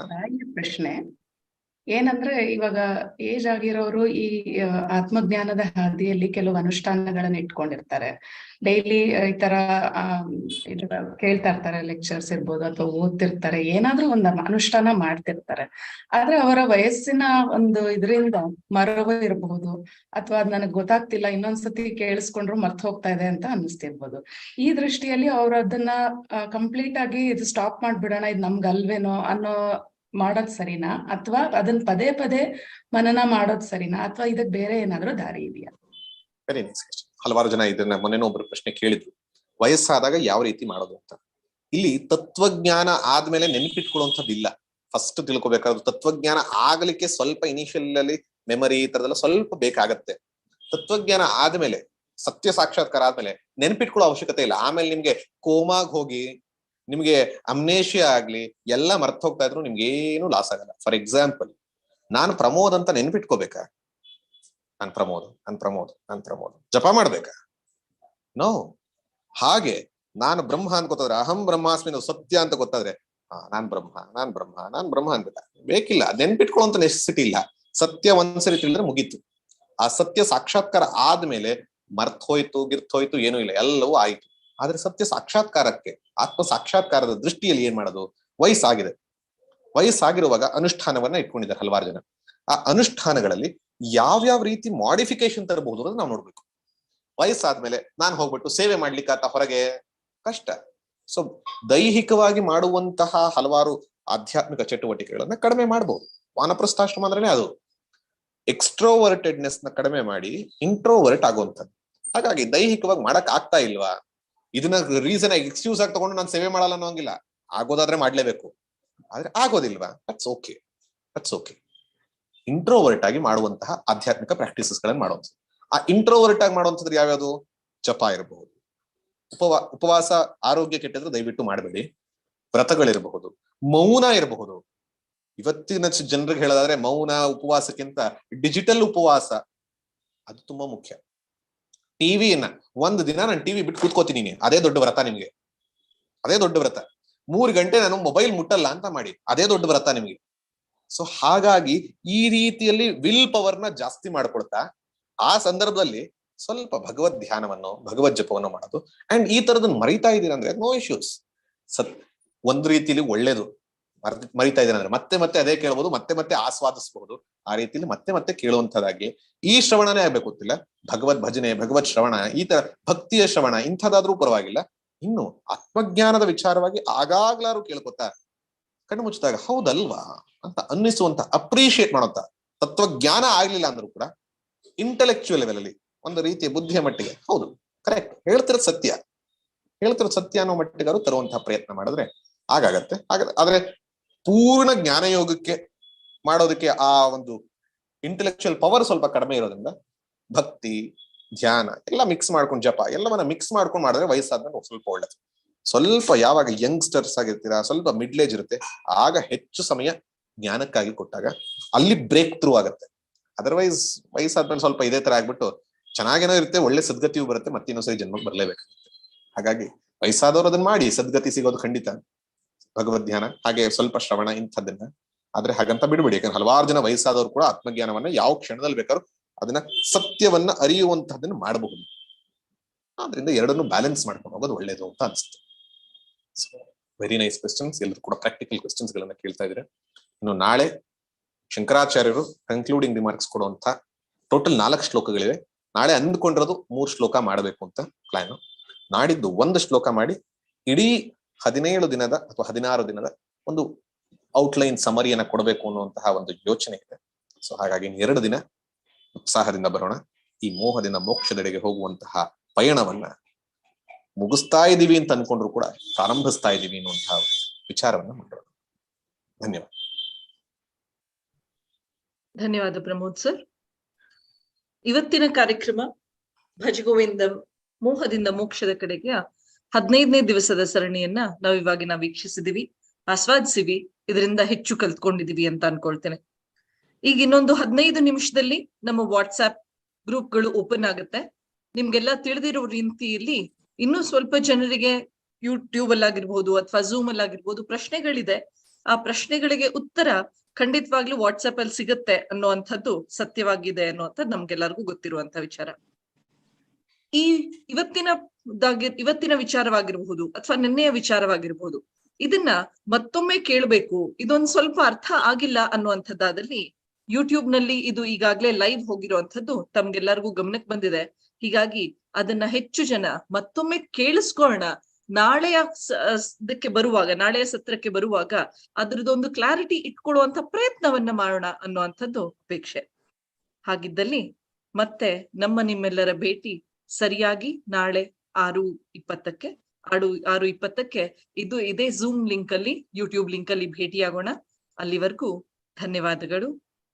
[SPEAKER 6] ಪ್ರಶ್ನೆ. ಏನಂದ್ರೆ ಇವಾಗ ಏಜ್ ಆಗಿರೋರು ಈ ಆತ್ಮಜ್ಞಾನದ ಹಾದಿಯಲ್ಲಿ ಕೆಲವು ಅನುಷ್ಠಾನಗಳನ್ನ ಇಟ್ಕೊಂಡಿರ್ತಾರೆ. ಡೈಲಿ ಈ ತರ ಕೇಳ್ತಾ ಇರ್ತಾರೆ, ಲೆಕ್ಚರ್ಸ್ ಇರ್ಬೋದು ಅಥವಾ ಓದ್ತಿರ್ತಾರೆ, ಏನಾದ್ರೂ ಒಂದು ಅನುಷ್ಠಾನ ಮಾಡ್ತಿರ್ತಾರೆ. ಆದ್ರೆ ಅವರ ವಯಸ್ಸಿನ ಒಂದು ಇದರಿಂದ ಮರವ ಇರಬಹುದು ಅಥವಾ ಅದ್ ನನಗ್ ಗೊತ್ತಾಗ್ತಿಲ್ಲ, ಇನ್ನೊಂದ್ಸತಿ ಕೇಳಿಸ್ಕೊಂಡ್ರು ಮರ್ತ ಹೋಗ್ತಾ ಇದೆ ಅಂತ ಅನ್ನಿಸ್ತಿರ್ಬೋದು. ಈ ದೃಷ್ಟಿಯಲ್ಲಿ ಅವ್ರ ಅದನ್ನ ಕಂಪ್ಲೀಟ್ ಆಗಿ ಇದು ಸ್ಟಾಪ್ ಮಾಡ್ಬಿಡೋಣ, ಇದು ನಮ್ಗಲ್ವೇನೋ ಅನ್ನೋ ಮಾಡೋದ್ ಸರಿನಾ? ಅಥವಾ ಅದನ್ನ ಪದೇ ಪದೇ ಮನನ ಮಾಡೋದ್ ಸರಿನಾ? ಅಥವಾ ಇದಕ್ ಬೇರೆ ಏನಾದ್ರೂ ದಾರಿ ಇದೆಯಾ?
[SPEAKER 1] ನೈಸ್ ಹಲವಾರು ಜನ ಇದನ್ನ ಮೊನ್ನೆನೂ ಒಬ್ಬರು ಪ್ರಶ್ನೆ ಕೇಳಿದ್ರು. ವಯಸ್ಸಾದಾಗ ಯಾವ ರೀತಿ ಮಾಡೋದು ಅಂತ? ಇಲ್ಲಿ ತತ್ವಜ್ಞಾನ ಆದ್ಮೇಲೆ ನೆನಪಿಟ್ಕೊಳ್ಳುವಂಥದ್ದು ಇಲ್ಲ. ಫಸ್ಟ್ ತಿಳ್ಕೊಬೇಕಾದ್ರು ತತ್ವಜ್ಞಾನ ಆಗಲಿಕ್ಕೆ ಸ್ವಲ್ಪ ಇನಿಷಿಯಲ್ ಅಲ್ಲಿ ಮೆಮರಿ ಈ ತರದೆಲ್ಲ ಸ್ವಲ್ಪ ಬೇಕಾಗತ್ತೆ. ತತ್ವಜ್ಞಾನ ಆದ್ಮೇಲೆ, ಸತ್ಯ ಸಾಕ್ಷಾತ್ಕಾರ ಆದ್ಮೇಲೆ ನೆನಪಿಟ್ಕೊಳ್ಳೋ ಅವಶ್ಯಕತೆ ಇಲ್ಲ. ಆಮೇಲೆ ನಿಮ್ಗೆ ಕೋಮಾಗ್ ಹೋಗಿ ನಿಮ್ಗೆ ಅಮ್ನೇಷಿಯ ಆಗ್ಲಿ, ಎಲ್ಲ ಮರ್ತ್ ಹೋಗ್ತಾ ಇದ್ರು ನಿಮ್ಗೆ ಏನು ಲಾಸ್ ಆಗಲ್ಲ. ಫಾರ್ ಎಕ್ಸಾಂಪಲ್ ನಾನು ಪ್ರಮೋದ್ ಅಂತ ನೆನ್ಪಿಟ್ಕೋಬೇಕಾ? ನಾನ್ ಪ್ರಮೋದ್ ನಾನ್ ಪ್ರಮೋದ್ ನಾನ್ ಪ್ರಮೋದ್. ಜಪ ಮಾಡ್ಬೇಕಾ? ನೋ ಹಾಗೆ, ನಾನು ಬ್ರಹ್ಮ ಅಂತ ಗೊತ್ತಾದ್ರೆ, ಅಹಂ ಬ್ರಹ್ಮಾಸ್ಮಿ ಅನ್ನೋದು ಸತ್ಯ ಅಂತ ಗೊತ್ತಾದ್ರೆ ಹಾ ನಾನ್ ಬ್ರಹ್ಮ ನಾನ್ ಬ್ರಹ್ಮ ನಾನ್ ಬ್ರಹ್ಮ ಅನ್ಬೇಕ ಬೇಕಿಲ್ಲ ನೆನ್ಪಿಟ್ಕೊಳ್ಳುವಂತ ನೆಸೆಸಿಟಿ ಇಲ್ಲ. ಸತ್ಯ ಒಂದ್ಸರಿ ತಿಳಿದ್ರೆ ಮುಗೀತು. ಆ ಸತ್ಯ ಸಾಕ್ಷಾತ್ಕಾರ ಆದ್ಮೇಲೆ ಮರ್ತ್ ಹೋಯ್ತು, ಗಿರ್ತ್ ಹೋಯ್ತು, ಏನೂ ಇಲ್ಲ. ಎಲ್ಲವೂ ಆಯ್ತು. ಆದ್ರೆ ಸತ್ಯ ಸಾಕ್ಷಾತ್ಕಾರಕ್ಕೆ, ಆತ್ಮ ಸಾಕ್ಷಾತ್ಕಾರದ ದೃಷ್ಟಿಯಲ್ಲಿ ಏನ್ ಮಾಡೋದು? ವಯಸ್ಸಾಗಿದೆ. ವಯಸ್ಸಾಗಿರುವಾಗ ಅನುಷ್ಠಾನವನ್ನ ಇಟ್ಕೊಂಡಿದ್ದಾರೆ ಹಲವಾರು ಜನ. ಆ ಅನುಷ್ಠಾನಗಳಲ್ಲಿ ಯಾವ್ಯಾವ ರೀತಿ ಮಾಡಿಫಿಕೇಶನ್ ತರಬಹುದು ಅನ್ನೋದು ನಾವು ನೋಡ್ಬೇಕು. ವಯಸ್ಸಾದ್ಮೇಲೆ ನಾನು ಹೋಗ್ಬಿಟ್ಟು ಸೇವೆ ಮಾಡ್ಲಿಕ್ಕೆ ಆತ ಹೊರಗೆ ಕಷ್ಟ. ಸೊ ದೈಹಿಕವಾಗಿ ಮಾಡುವಂತಹ ಹಲವಾರು ಆಧ್ಯಾತ್ಮಿಕ ಚಟುವಟಿಕೆಗಳನ್ನ ಕಡಿಮೆ ಮಾಡಬಹುದು ವಾನಪ್ರಸ್ಥಾಶ್ರಮ ಅಂದ್ರೆ ಅದು. ಎಕ್ಸ್ಟ್ರೋವರ್ಟೆಡ್ನೆಸ್ನ ಕಡಿಮೆ ಮಾಡಿ ಇಂಟ್ರೋವರ್ಟ್ ಆಗುವಂಥದ್ದು. ಹಾಗಾಗಿ ದೈಹಿಕವಾಗಿ ಮಾಡಕ್ ಆಗ್ತಾ ಇಲ್ವಾ? ಇದನ್ನ ರೀಸನ್ ಆಗಿ ಎಕ್ಸ್ಕ್ಯೂಸ್ ಆಗಿ ತಗೊಂಡು ನಾನು ಸೇವೆ ಮಾಡಲ್ಲ ಅನ್ನೋಂಗಿಲ್ಲ. ಆಗೋದಾದ್ರೆ ಮಾಡ್ಲೇಬೇಕು. ಆದ್ರೆ ಆಗೋದಿಲ್ವಾ? That's okay that's okay introvert ಆಗಿ ಮಾಡುವಂತಹ ಆಧ್ಯಾತ್ಮಿಕ ಪ್ರಾಕ್ಟೀಸಸ್ ಗಳನ್ನ ಮಾಡುವಂಥದ್ದು. ಆ ಇಂಟ್ರೋವರ್ಟ್ ಆಗಿ ಮಾಡುವಂಥದ್ದು ಯಾವ್ಯಾವುದು? ಜಪ ಇರಬಹುದು ಉಪವಾ, ಉಪವಾಸ ಆರೋಗ್ಯ ಕೆಟ್ಟಿದ್ರೆ ದಯವಿಟ್ಟು ಮಾಡಬೇಡಿ. ವ್ರತಗಳಿರಬಹುದು. ಮೌನ ಇರಬಹುದು. ಇವತ್ತಿನ ಜನರಿಗೆ ಹೇಳೋದಾದ್ರೆ ಮೌನ ಉಪವಾಸಕ್ಕಿಂತ ಡಿಜಿಟಲ್ ಉಪವಾಸ, ಅದು ತುಂಬಾ ಮುಖ್ಯ. ಟಿವಿಯನ್ನ ಒಂದು ದಿನ ನಾನು ಟಿವಿ ಬಿಟ್ಟು ಕೂತ್ಕೋತೀನಿ ಅದೇ ದೊಡ್ಡ ವ್ರತ ನಿಮ್ಗೆ. ಅದೇ ದೊಡ್ಡ ವ್ರತ. ಮೂರು ಗಂಟೆ ನಾನು ಮೊಬೈಲ್ ಮುಟ್ಟಲ್ಲ ಅಂತ ಮಾಡಿ. ಅದೇ ದೊಡ್ಡ ವ್ರತ ನಿಮ್ಗೆ. ಸೊ ಹಾಗಾಗಿ ಈ ರೀತಿಯಲ್ಲಿ ವಿಲ್ ಪವರ್ನ ಜಾಸ್ತಿ ಮಾಡ್ಕೊಳ್ತಾ ಆ ಸಂದರ್ಭದಲ್ಲಿ ಸ್ವಲ್ಪ ಭಗವದ್ ಧ್ಯಾನವನ್ನು, ಭಗವದ್ ಜಪವನ್ನು ಮಾಡೋದು. ಅಂಡ್ ಈ ತರದನ್ನ ಮರಿತಾ ಇದ್ದೀರಾ ಅಂದ್ರೆ ನೋ ಇಶ್ಯೂಸ್ ಸತ್, ಒಂದ್ ರೀತಿಲಿ ಒಳ್ಳೇದು. ಮರ್ ಮರಿತಾ ಇದ್ದಾನೆ ಅಂದ್ರೆ ಮತ್ತೆ ಮತ್ತೆ ಅದೇ ಕೇಳಬಹುದು ಮತ್ತೆ ಮತ್ತೆ ಆಸ್ವಾದಿಸಬಹುದು. ಆ ರೀತಿಯಲ್ಲಿ ಮತ್ತೆ ಮತ್ತೆ ಕೇಳುವಂತದಾಗಿ ಈ ಶ್ರವಣನೇ ಆಗ್ಬೇಕು ಗೊತ್ತಿಲ್ಲ. ಭಗವದ್ ಭಜನೆ ಭಗವತ್ ಶ್ರವಣ, ಈ ತರ ಭಕ್ತಿಯ ಶ್ರವಣ ಇಂಥದಾದ್ರೂ ಪರವಾಗಿಲ್ಲ. ಇನ್ನು ಆತ್ಮಜ್ಞಾನದ ವಿಚಾರವಾಗಿ ಆಗಾಗ್ಲಾರು ಕೇಳ್ಕೊತಾ ಕಣ್ಣು ಮುಚ್ಚಿದಾಗ ಹೌದಲ್ವಾ ಅಂತ ಅನ್ನಿಸುವಂತ ಅಪ್ರಿಶಿಯೇಟ್ ಮಾಡುವಂತ ತತ್ವಜ್ಞಾನ ಆಗ್ಲಿಲ್ಲ ಅಂದ್ರೂ ಕೂಡ ಇಂಟೆಲೆಕ್ಚುಯಲ್ ಲೆವೆಲ್ ಅಲ್ಲಿ ಒಂದು ರೀತಿಯ ಬುದ್ಧಿಯ ಮಟ್ಟಿಗೆ ಹೌದು ಕರೆಕ್ಟ್ ಹೇಳ್ತಿರೋದು ಸತ್ಯ. ಹೇಳ್ತಿರೋದು ಸತ್ಯ ಅನ್ನೋ ಮಟ್ಟಿಗಾರು ತರುವಂತಹ ಪ್ರಯತ್ನ ಮಾಡಿದ್ರೆ ಆಗಾಗತ್ತೆ ಹಾಗಾದ್ರೆ, ಆದ್ರೆ ಪೂರ್ಣ ಜ್ಞಾನಯೋಗಕ್ಕೆ ಮಾಡೋದಕ್ಕೆ ಆ ಒಂದು ಇಂಟೆಲೆಕ್ಚುಯಲ್ ಪವರ್ ಸ್ವಲ್ಪ ಕಡಿಮೆ ಇರೋದ್ರಿಂದ ಭಕ್ತಿ, ಧ್ಯಾನ ಎಲ್ಲ ಮಿಕ್ಸ್ ಮಾಡ್ಕೊಂಡು ಜಪ ಎಲ್ಲವನ್ನ ಮಿಕ್ಸ್ ಮಾಡ್ಕೊಂಡು ಮಾಡಿದ್ರೆ ವಯಸ್ಸಾದ್ಮೇಲೆ ಸ್ವಲ್ಪ ಒಳ್ಳೇದು. ಸ್ವಲ್ಪ ಯಾವಾಗ ಯಂಗ್ಸ್ಟರ್ಸ್ ಆಗಿರ್ತೀರಾ, ಸ್ವಲ್ಪ ಮಿಡ್ಲ್ ಏಜ್ ಇರುತ್ತೆ, ಆಗ ಹೆಚ್ಚು ಸಮಯ ಜ್ಞಾನಕ್ಕಾಗಿ ಕೊಟ್ಟಾಗ ಅಲ್ಲಿ ಬ್ರೇಕ್ ಥ್ರೂ ಆಗುತ್ತೆ ಅದರ್ವೈಸ್ ವಯಸ್ಸಾದ್ಮೇಲೆ ಸ್ವಲ್ಪ ಇದೇ ತರ ಆಗ್ಬಿಟ್ಟು ಚೆನ್ನಾಗೇನೋ ಇರುತ್ತೆ, ಒಳ್ಳೆ ಸದ್ಗತಿಯೂ ಬರುತ್ತೆ ಮತ್ತೆ ಇನ್ನೊಂದ್ಸರಿ ಜನ್ಮಕ್ಕೆ ಬರ್ಲೇಬೇಕಾಗುತ್ತೆ. ಹಾಗಾಗಿ ವಯಸ್ಸಾದವ್ರು ಅದನ್ನ ಮಾಡಿ, ಸದ್ಗತಿ ಸಿಗೋದು ಖಂಡಿತ. ಭಗವದ್ ಧ್ಯಾನ, ಹಾಗೆ ಸ್ವಲ್ಪ ಶ್ರವಣ ಇಂಥದ್ದನ್ನ. ಆದ್ರೆ ಹಾಗಂತ ಬಿಡ್ಬೇಡಿ, ಯಾಕಂದ್ರೆ ಹಲವಾರು ಜನ ವಯಸ್ಸಾದವರು ಕೂಡ ಆತ್ಮಜ್ಞಾನವನ್ನ ಯಾವ ಕ್ಷಣದಲ್ಲಿ ಬೇಕಾದ್ರೂ ಅದನ್ನ ಸತ್ಯವನ್ನ ಅರಿಯುವಂತಹದನ್ನ ಮಾಡಬಹುದು. ಆದ್ರಿಂದ ಎರಡನ್ನು ಬ್ಯಾಲೆನ್ಸ್ ಮಾಡ್ಕೊಂಡು ಹೋಗೋದು ಒಳ್ಳೇದು ಅಂತ ಅನ್ಸುತ್ತೆ. ವೆರಿ ನೈಸ್ ಕ್ವೆಶನ್ಸ್ ಎಲ್ಲರೂ ಕೂಡ ಪ್ರಾಕ್ಟಿಕಲ್ ಕ್ವೆಶನ್ಸ್ ಗಳನ್ನ ಕೇಳ್ತಾ ಇದ್ರೆ ಇನ್ನು ನಾಳೆ ಶಂಕರಾಚಾರ್ಯರು ಕನ್ಕ್ಲೂಡಿಂಗ್ ರಿಮಾರ್ಕ್ಸ್ ಕೊಡುವಂತ ಟೋಟಲ್ ನಾಲ್ಕು ಶ್ಲೋಕಗಳಿವೆ. ನಾಳೆ ಅಂದ್ಕೊಂಡಿರೋದು ಮೂರ್ ಶ್ಲೋಕ ಮಾಡಬೇಕು ಅಂತ ಪ್ಲಾನ್ ನಾಡಿದ್ದು ಒಂದು ಶ್ಲೋಕ ಮಾಡಿ, ಇಡೀ ಹದಿನೇಳು ದಿನದ ಅಥವಾ ಹದಿನಾರು ದಿನದ ಒಂದು ಔಟ್ಲೈನ್ ಸಮರಿಯನ್ನ ಕೊಡಬೇಕು ಅನ್ನುವಂತಹ ಒಂದು ಯೋಚನೆ ಇದೆ. ಸೊ ಹಾಗಾಗಿ ಎರಡು ದಿನ ಉತ್ಸಾಹದಿಂದ ಬರೋಣ. ಈ ಮೋಹದಿಂದ ಮೋಕ್ಷದೆಡೆಗೆ ಹೋಗುವಂತಹ ಪಯಣವನ್ನ ಮುಗಿಸ್ತಾ ಇದ್ದೀವಿ ಅಂತ ಅನ್ಕೊಂಡ್ರು ಕೂಡ ಪ್ರಾರಂಭಿಸ್ತಾ ಇದೀವಿ ಅನ್ನುವಂತಹ ವಿಚಾರವನ್ನ ಮಾಡೋಣ. ಧನ್ಯವಾದ.
[SPEAKER 5] ಧನ್ಯವಾದ ಪ್ರಮೋದ್ ಸರ್ ಇವತ್ತಿನ ಕಾರ್ಯಕ್ರಮ ಭಜಗೋವಿಂದ ಮೋಹದಿಂದ ಮೋಕ್ಷದ ಕಡೆಗೆ ಹದಿನೈದನೇ ದಿವಸದ ಸರಣಿಯನ್ನ ನಾವು ಇವಾಗಿನ ವೀಕ್ಷಿಸಿದೀವಿ. ಆಸ್ವಾದಿಸಿವಿ. ಇದರಿಂದ ಹೆಚ್ಚು ಕಲ್ತ್ಕೊಂಡಿದೀವಿ ಅಂತ ಅನ್ಕೊಳ್ತೇನೆ. ಈಗ ಇನ್ನೊಂದು ಹದಿನೈದು ನಿಮಿಷದಲ್ಲಿ ನಮ್ಮ ವಾಟ್ಸ್ಆಪ್ ಗ್ರೂಪ್ಗಳು ಓಪನ್ ಆಗುತ್ತೆ. ನಿಮ್ಗೆಲ್ಲ ತಿಳಿದಿರೋ ರೀತಿಯಲ್ಲಿ ಇನ್ನೂ ಸ್ವಲ್ಪ ಜನರಿಗೆ ಯೂಟ್ಯೂಬ್ ಅಲ್ಲಾಗಿರ್ಬಹುದು ಅಥವಾ ಝೂಮ್ ಅಲ್ಲಾಗಿರ್ಬಹುದು ಪ್ರಶ್ನೆಗಳಿದೆ. ಆ ಪ್ರಶ್ನೆಗಳಿಗೆ ಉತ್ತರ ಖಂಡಿತವಾಗ್ಲೂ ವಾಟ್ಸ್ಆಪ್ ಅಲ್ಲಿ ಸಿಗುತ್ತೆ ಅನ್ನುವಂಥದ್ದು ಸತ್ಯವಾಗಿದೆ ಅನ್ನುವಂಥದ್ದು ನಮ್ಗೆಲ್ಲರಿಗೂ ಗೊತ್ತಿರುವಂತ ವಿಚಾರ. ಈ ಇವತ್ತಿನ ಇವತ್ತಿನ ವಿಚಾರವಾಗಿರಬಹುದು ಅಥವಾ ನಿನ್ನೆಯ ವಿಚಾರವಾಗಿರಬಹುದು. ಇದನ್ನ ಮತ್ತೊಮ್ಮೆ ಕೇಳಬೇಕು. ಇದೊಂದ್ ಸ್ವಲ್ಪ ಅರ್ಥ ಆಗಿಲ್ಲ ಅನ್ನುವಂಥದ್ದಾದಲ್ಲಿ ಯೂಟ್ಯೂಬ್ನಲ್ಲಿ ಇದು ಈಗಾಗ್ಲೇ ಲೈವ್ ಹೋಗಿರುವಂತದ್ದು ತಮ್ಗೆಲ್ಲರಿಗೂ ಗಮನಕ್ಕೆ ಬಂದಿದೆ. ಹೀಗಾಗಿ ಅದನ್ನ ಹೆಚ್ಚು ಜನ ಮತ್ತೊಮ್ಮೆ ಕೇಳಿಸ್ಕೊಳ್ಳೋಣ ನಾಳೆಯ ಇದಕ್ಕೆ ಬರುವಾಗ, ನಾಳೆಯ ಸತ್ರಕ್ಕೆ ಬರುವಾಗ ಅದ್ರದೊಂದು ಕ್ಲಾರಿಟಿ ಇಟ್ಕೊಳ್ಳುವಂತ ಪ್ರಯತ್ನವನ್ನ ಮಾಡೋಣ ಅನ್ನುವಂಥದ್ದು ಅಪೇಕ್ಷೆ. ಹಾಗಿದ್ದಲ್ಲಿ ಮತ್ತೆ ನಮ್ಮ ನಿಮ್ಮೆಲ್ಲರ ಭೇಟಿ ಸರಿಯಾಗಿ ನಾಳೆ ಆರು ಇಪ್ಪತ್ತಕ್ಕೆ, ಆರು ಆರು ಇಪ್ಪತ್ತಕ್ಕೆ ಇದು ಇದೇ ಝೂಮ್ ಲಿಂಕ್ ಅಲ್ಲಿ ಯೂಟ್ಯೂಬ್ ಲಿಂಕ್ ಅಲ್ಲಿ ಭೇಟಿಯಾಗೋಣ. ಅಲ್ಲಿವರೆಗೂ ಧನ್ಯವಾದಗಳು.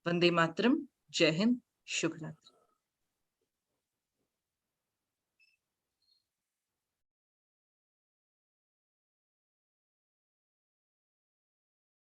[SPEAKER 5] ವಂದೇ ಮಾತರಂ. ಜೈ ಹಿಂದ್. ಶುಭರಾತ್ರಿ